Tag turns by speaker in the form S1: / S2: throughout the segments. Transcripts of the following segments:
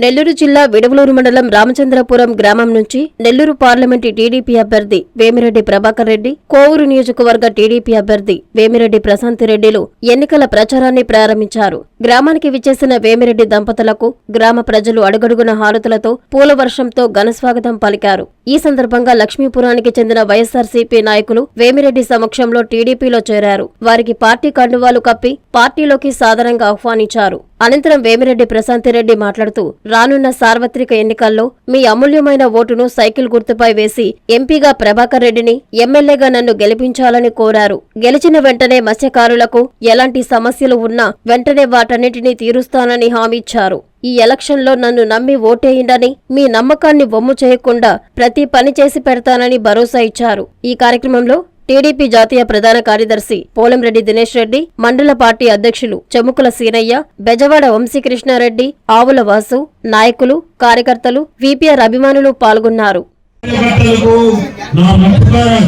S1: నెల్లూరు జిల్లా విడవలూరు మండలం రామచంద్రపురం గ్రామం నుంచి నెల్లూరు పార్లమెంటు టీడీపీ అభ్యర్థి వేమిరెడ్డి ప్రభాకర్ రెడ్డి కోవూరు నియోజకవర్గ టీడీపీ అభ్యర్థి వేమిరెడ్డి ప్రశాంతి రెడ్డిలు ఎన్నికల ప్రచారాన్ని ప్రారంభించారు. గ్రామానికి విచ్చేసిన వేమిరెడ్డి దంపతులకు గ్రామ ప్రజలు అడుగడుగున హారతులతో పూల వర్షంతో ఘనస్వాగతం పలికారు. ఈ సందర్భంగా లక్ష్మీపురానికి చెందిన వైఎస్ఆర్సీపీ నాయకులు వేమిరెడ్డి సమక్షంలో టీడీపీలో చేరారు. వారికి పార్టీ కండువాలు కప్పి పార్టీలోకి సాధారణంగా ఆహ్వానించారు. అనంతరం వేమిరెడ్డి ప్రశాంతిరెడ్డి మాట్లాడుతూ రానున్న సార్వత్రిక ఎన్నికల్లో మీ అమూల్యమైన ఓటును సైకిల్ గుర్తుపై వేసి ఎంపీగా ప్రభాకర్ రెడ్డిని ఎమ్మెల్యేగా నన్ను గెలిపించాలని కోరారు. గెలిచిన వెంటనే మత్స్యకారులకు ఎలాంటి సమస్యలు ఉన్నా వెంటనే వాటన్నిటినీ తీరుస్తానని హామీ ఇచ్చారు. ఈ ఎలక్షన్లో నన్ను నమ్మి ఓటేయండని మీ నమ్మకాన్ని వమ్ము చేయకుండా ప్రతి పని చేసి పెడతానని భరోసా ఇచ్చారు. ఈ కార్యక్రమంలో టీడీపీ జాతీయ ప్రధాన కార్యదర్శి పోలంరెడ్డి దినేష్ రెడ్డి మండల పార్టీ అధ్యక్షులు చెముకుల సీనయ్య బెజవాడ వంశీకృష్ణారెడ్డి ఆవుల వాసు నాయకులు కార్యకర్తలు వీపీఆర్ అభిమానులు పాల్గొన్నారు.
S2: నా నమస్కారం.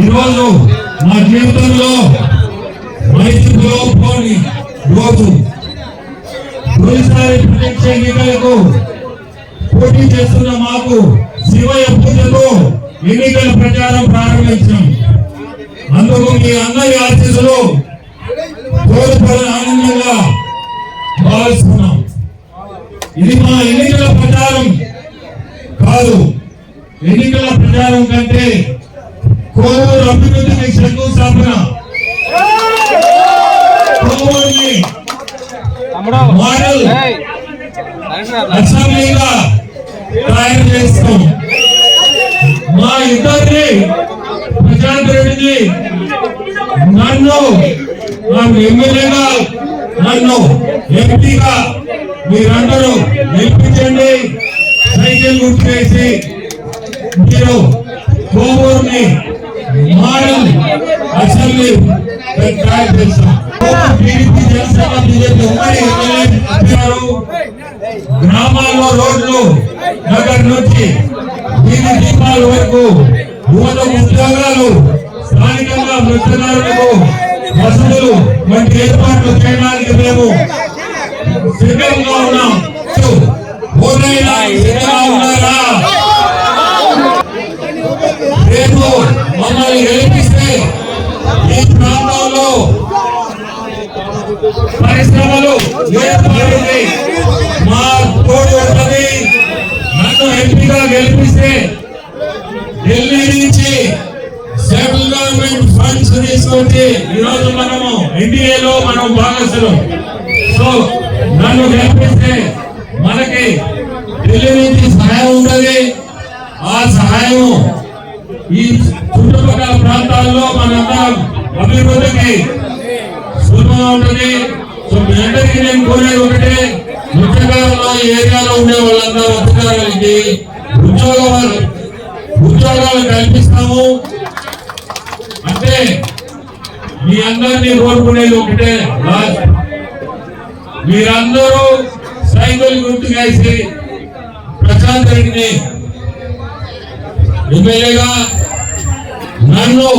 S2: ఈరోజు జీవితంలో మైసూరులో పోని రోజు తొలిసారి ప్రత్యక్ష ఎన్నికలకు పోటీ చేస్తున్న మాకు శివయ్య పూజతో ఎన్నికల ప్రచారం ప్రారంభించాం. అందుకు మీ అందరి ఆశీస్సులు ఆనందంగా భావిస్తున్నాం. ఇది మా ఎన్నికల ప్రచారం కాదు. ఎన్నికల ప్రచారం కంటే కోవూరు అభివృద్ధికి శంకుస్థాపన మోడల్. అసెంబ్లీగా తయారు చేస్తాం మా ఇద్దరిని ప్రశాంత్ రెడ్డిని నన్ను నాకు ఎమ్మెల్యేగా నన్ను ఎంపీగా మీరందరూ గెలిపించండి. సైకిల్ గుర్తు వేసి మీరు కోవూరుని మోడల్ అసెంబ్లీ తయారు చేస్తాం టీడీపీ జనసేన బీజేపీ ఉమ్మడి గ్రామాల్లో రోడ్లు నగర్ నుంచి వీధి దీపాల వరకు యువత ఉద్యోగాలు స్థానికంగా మృతులకు వసతులు వంటి ఏర్పాట్లు చేయడానికి మేము సిద్ధంగా ఉన్నాం. ఈరోజు మనము ఎన్డీఏలో మనం భాగస్వామ్యం సో నన్ను గెలిపిస్తే మనకి ఢిల్లీ నుంచి సహాయం ఉంటుంది. ఆ సహాయం ఈ చుట్టుపక్కల ప్రాంతాల్లో మనందరం అభివృద్ధికి సులభంగా ఉంటుంది. సో మీ అందరికీ నేను కోరేది ఒకటే ముఖ్యంగా ఏరియాలో ఉండే వాళ్ళందరూ ఉద్యోగాలకి ఉద్యోగాలు ఉద్యోగాలు కల్పిస్తాము. అంటే మీ అందరినీ కోరుకునేది ఒకటే మీరందరూ సైకిల్ గుర్తుకేసి ప్రశాంత్ రెడ్డిని ఎమ్మెల్యేగా నన్ను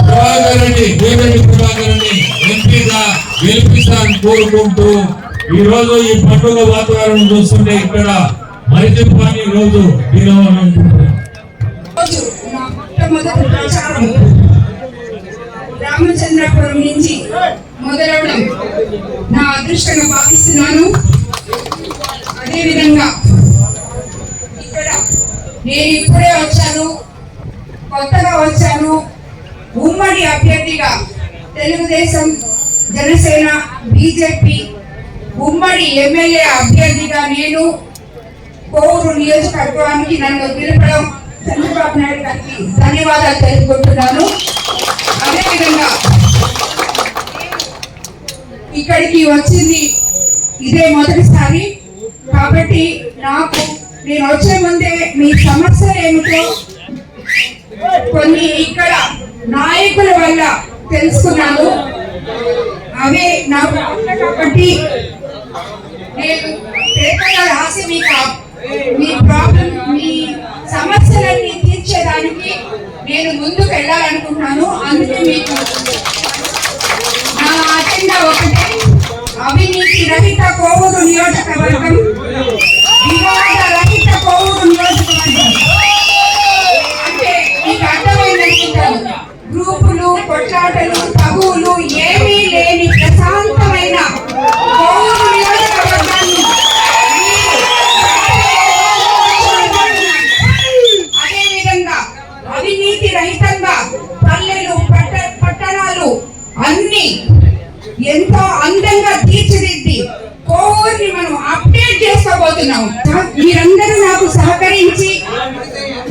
S2: ప్రభాకర్ రెడ్డి దేవేంద్ర ప్రభాకర్ రెడ్డి ఎంపీగా గెలిపిస్తానని కోరుకుంటూ ఈరోజు ఈ పండుగ వాతావరణం చూస్తుంటే ఇక్కడ మరిచిపోని రోజు దినం అనుకుంటున్నాను.
S3: రామచంద్రాపురం నుంచి మొదలవడం నా అదృష్టంగా భావిస్తున్నాను. అదేవిధంగా ఇక్కడ నేను ఇప్పుడే వచ్చాను కొత్తగా వచ్చాను. ఉమ్మడి అభ్యర్థిగా తెలుగుదేశం జనసేన బీజేపీ ఉమ్మడి ఎమ్మెల్యే అభ్యర్థిగా నేను కోవూరు నియోజకవర్గానికి నన్ను పిలపడం చంద్రబాబు నాయుడు గారికి ధన్యవాదాలు తెలుపుకుంటున్నాను. అదేవిధంగా ఇక్కడికి వచ్చింది ఇదే మొదటిసారి. కాబట్టి నాకు నేను వచ్చే ముందే మీ సమస్యలు ఏమిటో కొన్ని ఇక్కడ నాయకుల వల్ల తెలుసుకున్నాను. అవే నాకు కాబట్టి మీకు నా అజెండా ఒకటే అవినీతి రహిత కోవూరు నియోజకవర్గం వివాద రహిత కోవూరు నియోజకవర్గం అంటే మీకు గ్రూపులు కొట్లాటలు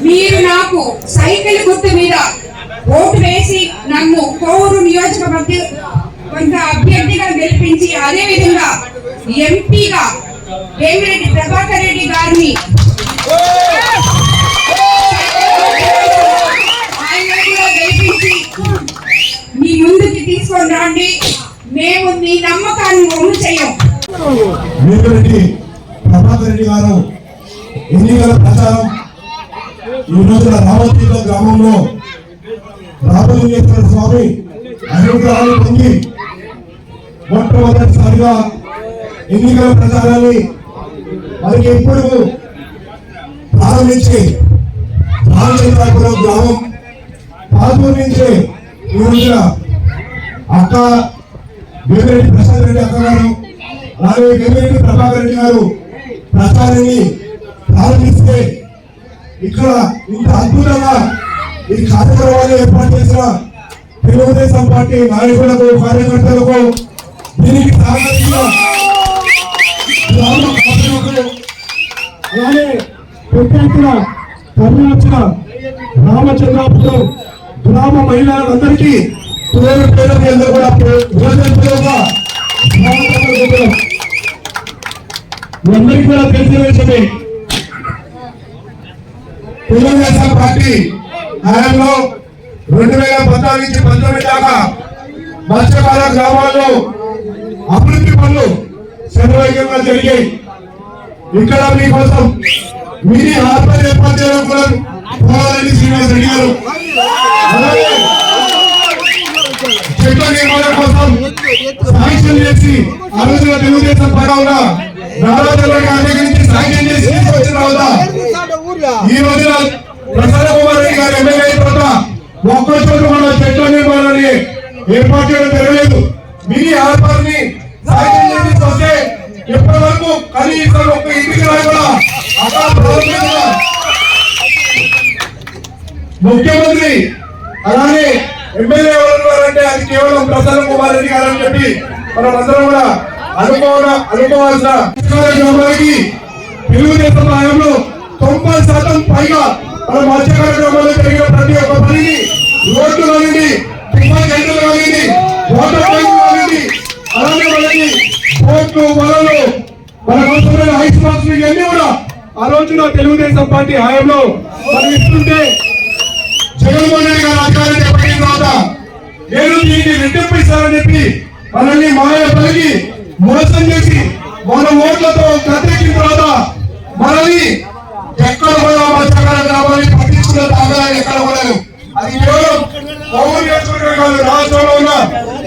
S3: మీరు నాకు సైకిల్ గుర్తు మీద ఓటు వేసి నన్ను కోవూరు నియోజకవర్గ కొంత అభ్యర్థిగా గెలిపించి అదే విధంగా ఎంపీగా వేమిరెడ్డి ప్రభాకర్ రెడ్డి గారిని గెలిపించి మీ ముందుకి తీసుకొని రండి. మేము మీ నమ్మకాన్ని ఒమ్ము చేయం.
S4: ప్రభాకర్ రెడ్డి గారు ఎన్నికల ప్రచారం ఈ రోజున రామతీర్థ గ్రామంలో రామలింగేశ్వర స్వామి అనుగ్రహాలు పొంది మొట్టమొదటిసారిగా ఎన్నికల ప్రచారాన్ని మనకి ఎప్పుడు ప్రారంభించి రామచంద్రాపురం గ్రామం పాదూరు నుంచి ఈ రోజున అక్క వేమిరెడ్డి ప్రసాద్ రెడ్డి అక్క గారు అలాగే వేమిరెడ్డి ప్రభాకర్ రెడ్డి గారు ప్రచారాన్ని ప్రారంభిస్తే ఇక్కడ ఇంత అద్భుతంగా ఈ కార్యక్రమాన్ని ఏర్పాటు చేసిన తెలుగుదేశం పార్టీ నాయకులకు కార్యకర్తలకు దీనికి సహకరించిన గ్రామ కార్మికులు అలాగే పెద్ద ఎత్తున రామచంద్రాపురం గ్రామ మహిళలందరికీ పేరు పేరు అందరూ కూడా పే- మీ అందరికీ కూడా తెలిసిన విషయమే తెలుగుదేశం పార్టీ హయాంలో రెండు వేల పద్నాలుగు నుంచి పంతొమ్మిది దాకా మత్స్యకాల గ్రామాల్లో అభివృద్ధి పనులు శరవేగంగా జరిగాయి. ఇక్కడ మీకోసం మీది ఆత్మ ఏర్పాటు చేయడం కూడా పోవాలని శ్రీనివాస్ రెడ్డి గారు. చెట్ల నిర్మాణం కోసం సాంక్షన్ చేసి ఆ రోజున తెలుగుదేశం పరంగా నారా తెలంగాణ గారి నుంచి శాంక్షన్ చేసి తీసుకొచ్చిన తర్వాత ఈ రోజున ప్రసన్న కుమార్ రెడ్డి గారు ఎమ్మెల్యే అయిన తర్వాత ఒక్క చోట మన చెట్ల నిర్మాణాన్ని ఏర్పాటు చేయడం జరగలేదు మీ ఆర్పార్ని వస్తే ఇప్పటి వరకు కనీసం ఒక్క ఇంటికి రాయి ముఖ్యమంత్రి అలానే ఎమ్మెల్యే ఎవరున్నారంటే అది కేవలం ప్రసన్న కుమార్ రెడ్డి గారు అని చెప్పి మనం అందరం కూడా అనుకోవడం అనుకోవాల్సిన గ్రామాలకి తెలుగుదేశం హయాంలో తొంభై శాతం పైగా మన మత్స్యకార గ్రామాల్లో జరిగిన ప్రతి ఒక్క పనిని రోడ్లు కానివ్వండి టిఫన్ కానివ్వండి వాటర్ కానివ్వండి మనకి బోట్లు వలలు మన అవసరమైన ఐస్ బాక్స్ ఇవన్నీ కూడా ఆ రోజున తెలుగుదేశం పార్టీ హయాంలో మనం ఇస్తుంటే జగన్మోహన్ రెడ్డి గారు అధికారం చేపట్టిన తర్వాత నేను దీన్ని రెట్టింపు చెప్పి మనల్ని మాయ పలికి మోసం చేసి మన ఓట్లతో గద్దెక్కిన తర్వాత మనల్ని ఎక్కడ కూడా మత్స్యకార గ్రామాన్ని పట్టించుకున్న దాఖలాలు ఎక్కడ కూడా అది కేవలం పౌరు నియోజకవర్గం కాదు రాష్ట్రంలో ఉన్న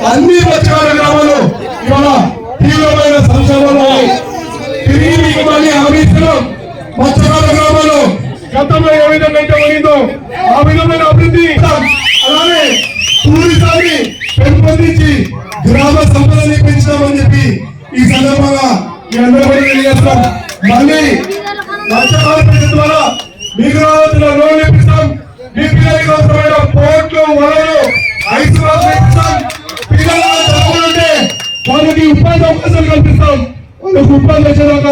S4: అన్ని మత్స్యకార గ్రామాలు ఇవాళ తీవ్రమైన సంక్షోభంలో తిరిగి మీకు మళ్ళీ హామీ ఇస్తున్నాం. మత్స్యకార గ్రామాలు గతంలో ఏ విధంగా అయితే ఉండిందో ఆ విధమైన అభివృద్ధి అలానే టూరిజాన్ని పెంపొందించి గ్రామ సంపదని పెంచుతామని చెప్పి ఈ సందర్భంగా మీ అందరూ కూడా తెలియజేస్తాం మళ్ళీ మత్స్యకార పరిషత్ ద్వారా మీకు ఉపాధి అవకాశాలు కల్పిస్తాం. వాళ్ళకి ఉపాధి వచ్చేదాక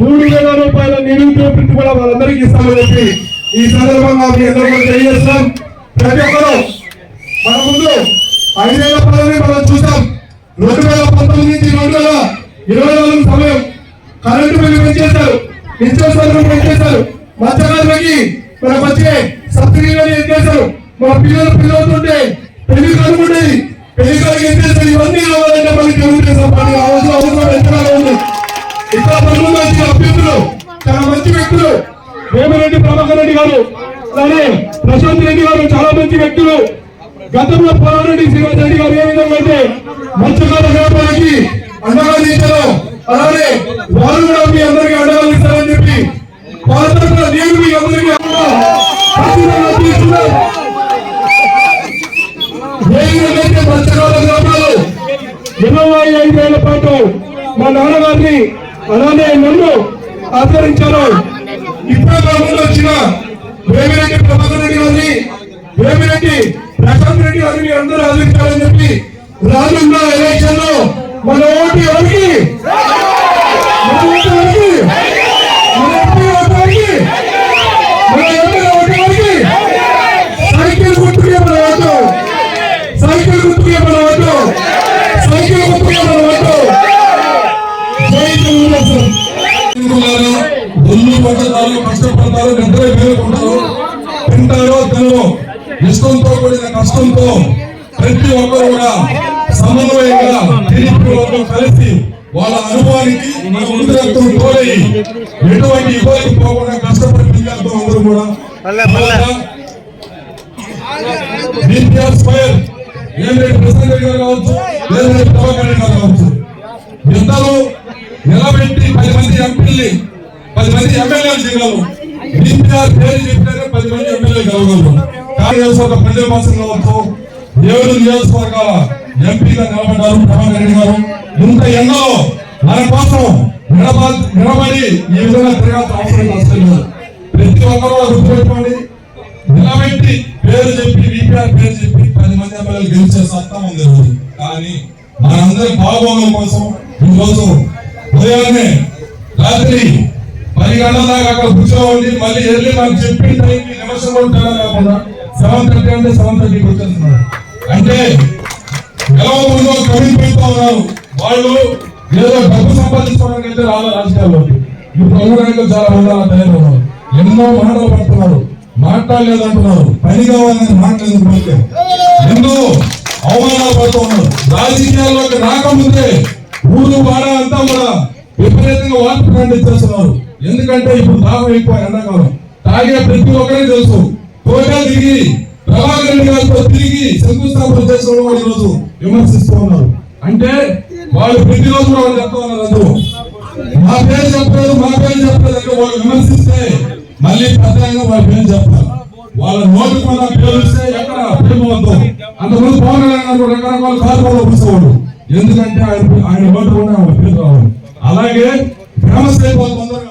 S4: మూడు వేల రూపాయల నిరుద్యోగ వృత్తి వాళ్ళందరికీ ఇస్తామని చెప్పి ఈ సందర్భంగా మీ అందరూ తెలియజేస్తాం ప్రతి ఒక్కరూ మన ముందు ఐదేళ్ళ పదవి మనం చూసాం. రెండు వేల పంతొమ్మిది నుంచి రెండు వేల ఇరవై నాలుగు సమయం కరెంటు బిల్లు పెంచేశారు. ఇన్సూరెన్స్ పథకం పెంచేశారు. మత్స్యకారులకి మనకు వచ్చే సబ్సిడీలను ఎత్తేశారు. మన పిల్లలు పిల్లవుతుంటే వేమిరెడ్డి ప్రభాకర్ రెడ్డి గారు. అలానే ప్రశాంత్ రెడ్డి గారు చాలా మంచి వ్యక్తులు. గతంలో పోరారెడ్డి శ్రీనివాస్ రెడ్డి గారు ఏ విధంగా అయితే మత్స్యకార గ్రామాలకి అండగా నిలిచారో అలానే వారు కూడా మీ రానున్న ఎలక్షన్లో మన ఓటు ఎవరికి? సైకిల్ గుర్తుకే మన ఓటు. సైకిల్ గుర్తుకే మన ఓటు. సైకిల్ గుర్తుకే మన ఓటు.
S5: ఒళ్ళు పడతారు కష్టపడతారు నిద్ర మేలుకుంటారు తింటారో తినరు ఇష్టంతో కూడిన కష్టంతో ప్రతి ఒక్కరు కూడా సమన్వయంగా టీడీపీ వాళ్ళు కలిసి వాళ్ళ అనుభవానికి మన ముందు రక్తం తోడై ఎటువంటి ఇబ్బంది పోకుండా కష్టపడి పిల్లలతో అందరూ కూడా బీపీఆర్ స్క్వేర్ ఏమిటి ప్రసాద్ గారు కావచ్చు లేదంటే ప్రభాకర్ కావచ్చు. ఇద్దరు నిలబెట్టి పది మంది ఎంపీల్ని పది మంది ఎమ్మెల్యేలు చేయగలరు. బీపీఆర్ పేరు చెప్పినారే పది మంది ఎమ్మెల్యే కలగలరు కాంగ్రెస్ ఒక ప్రజల కోసం కావచ్చు ఏడు నియోజకవర్గాల ఎంపీగా నిలబడ్డారు ప్రభాకర్ రెడ్డి గారు. ఇంత ఎన్నో మన కోసం నిలబడి ఈ విధంగా తిరగాల్సిన అవసరం అసలు లేదు. ప్రతి ఒక్కరూ గుర్తుపెట్టుకోండి నిలబెట్టి పేరు చెప్పి విపిఆర్ పేరు చెప్పి పది మంది ఎమ్మెల్యేలు గెలిచే సత్తా ఉంది ఈరోజు. కానీ మనందరి బాగోగుల కోసం ఈరోజు ఉదయాన్నే రాత్రి పది గంటల దాకా అక్కడ కూర్చోవండి. మళ్ళీ వెళ్ళి మనకు చెప్పిన టైంకి నిమిషం కూడా తేడా కాకుండా సెవెన్ థర్టీ అంటే సెవెన్ థర్టీకి వచ్చేస్తున్నారు. అంటే ఎలా ఉందో కమిట్మెంట్ ఉన్నారు. వాళ్ళు ఏదో డబ్బు సంపాదించుకోవడానికి అయితే రాలే రాజకీయాల్లోకి ఇప్పుడు అమ్మడానికి చాలా ఉండాలని తయారు ఉన్నారు. ఎన్నో మాటలు పడుతున్నారు. మాట్లాడలేదంటున్నారు. పని కావాలని మాట్లాడలేదు ఎన్నో అవమానాలు పడుతూ ఉన్నారు. రాజకీయాల్లోకి రాకముందే ఊరు వాడ అంతా కూడా విపరీతంగా వాటర్ పండించేస్తున్నారు ఎందుకంటే ఇప్పుడు దాహం ఎక్కువ ఎండాకాలం. తాగే ప్రతి ఒక్కరికి తెలుసు. కోటా దిగి ప్రభాకర్ గారితో తిరిగి శంకుస్థాపన చేసిన వాళ్ళు ఈరోజు విమర్శిస్తూ ఉన్నారు. అంటే వాళ్ళు ప్రతిరోజు కూడా వాళ్ళు చెప్తా ఉన్నారు మా పేరు చెప్పలేదు మా పేరు చెప్పలేదు అంటే వాళ్ళు విమర్శిస్తే మళ్ళీ ప్రధానంగా వాళ్ళ పేరు చెప్తారు వాళ్ళ నోటు మన పేరు ఎక్కడ ప్రేమ అంతకుముందు పవన్ కళ్యాణ్ రకరకాల కార్యక్రమాలు కూర్చోవాడు ఎందుకంటే ఆయన ఆయన నోటు కూడా వాళ్ళ పేరు రావాలి. అలాగే ఫేమస్ అయిపోతుంది